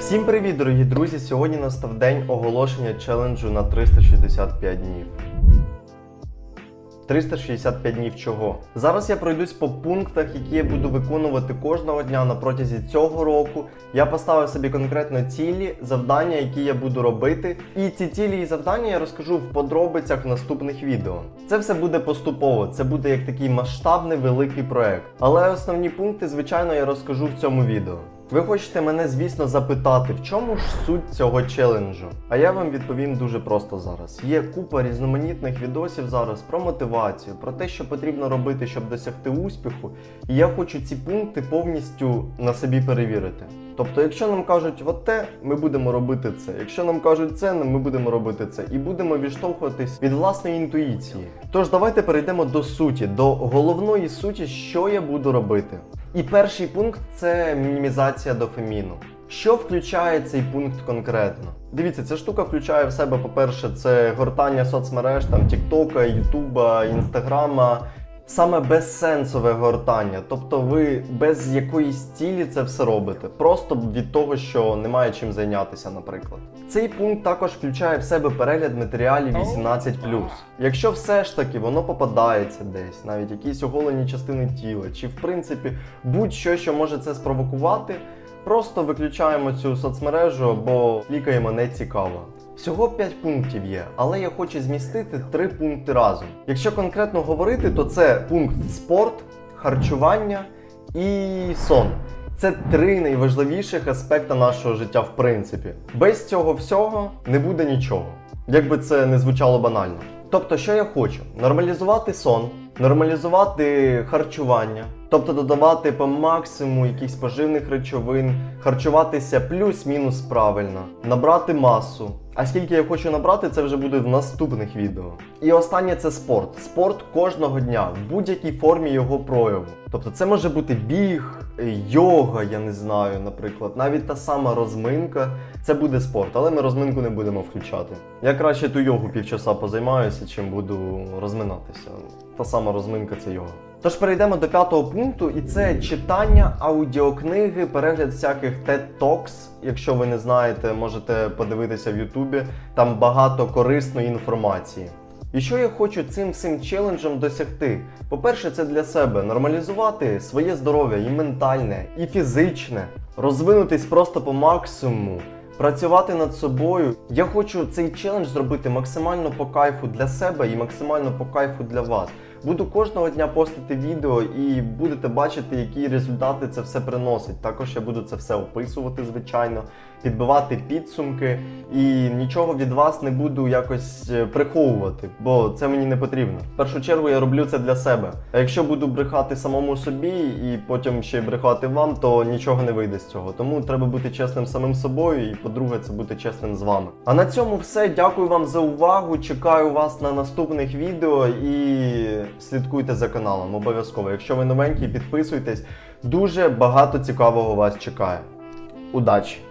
Всім привіт, дорогі друзі! Сьогодні настав день оголошення челенджу на 365 днів. 365 днів чого? Зараз я пройдусь по пунктах, які я буду виконувати кожного дня на протязі цього року. Я поставив собі конкретно цілі, завдання, які я буду робити. І ці цілі і завдання я розкажу в подробицях в наступних відео. Це все буде поступово, це буде як такий масштабний великий проект. Але основні пункти, звичайно, я розкажу в цьому відео. Ви хочете мене, звісно, запитати, в чому ж суть цього челенджу? А я вам відповім дуже просто зараз. Є купа різноманітних відосів зараз про мотивацію, про те, що потрібно робити, щоб досягти успіху. І я хочу ці пункти повністю на собі перевірити. Тобто, якщо нам кажуть от те, ми будемо робити це. Якщо нам кажуть це, ми будемо робити це. І будемо відштовхуватись від власної інтуїції. Тож давайте перейдемо до суті, до головної суті, що я буду робити. І перший пункт це мінімізація дофаміну. Що включає цей пункт конкретно? Дивіться, ця штука включає в себе, по-перше, це гортання соцмереж, там Тіктока, Ютуба, Інстаграма. Саме безсенсове гортання, тобто ви без якоїсь цілі це все робите, просто від того, що немає чим зайнятися, наприклад. Цей пункт також включає в себе перегляд матеріалів 18. Якщо все ж таки воно попадається десь, навіть якісь оголені частини тіла, чи в принципі будь-що, що може це спровокувати, просто виключаємо цю соцмережу, бо клікаємо не цікаво. Всього 5 пунктів є, але я хочу змістити 3 пункти разом. Якщо конкретно говорити, то це пункт спорт, харчування і сон. Це три найважливіших аспекти нашого життя, в принципі. Без цього всього не буде нічого. Як би це не звучало банально. Тобто, що я хочу? Нормалізувати сон, нормалізувати харчування, тобто додавати по максимуму якихось поживних речовин, харчуватися плюс-мінус правильно, набрати масу. А скільки я хочу набрати, це вже буде в наступних відео. І останнє це спорт. Спорт кожного дня в будь-якій формі його прояву. Тобто це може бути біг, йога, я не знаю, наприклад, навіть та сама розминка. Це буде спорт, але ми розминку не будемо включати. Я краще ту йогу півчаса позаймаюся, чим буду розминатися. Та сама розминка це йога. Тож перейдемо до п'ятого пункту, і це читання аудіокниги, перегляд всяких TED Talks. Якщо ви не знаєте, можете подивитися в Ютубі. Там багато корисної інформації. І що я хочу цим всім челенджем досягти? По-перше, це для себе нормалізувати своє здоров'я і ментальне, і фізичне, розвинутись просто по максимуму, працювати над собою. Я хочу цей челендж зробити максимально по кайфу для себе і максимально по кайфу для вас. Буду кожного дня постити відео і будете бачити, які результати це все приносить. Також я буду це все описувати, звичайно, підбивати підсумки і нічого від вас не буду якось е, приховувати, бо це мені не потрібно. В першу чергу я роблю це для себе. А якщо буду брехати самому собі і потім ще брехати вам, то нічого не вийде з цього. Тому треба бути чесним самим собою, і по-друге, це бути чесним з вами. А на цьому все. Дякую вам за увагу. Чекаю вас на наступних відео і слідкуйте за каналом. Обов'язково. Якщо ви новенькі, підписуйтесь. Дуже багато цікавого вас чекає. Удачі!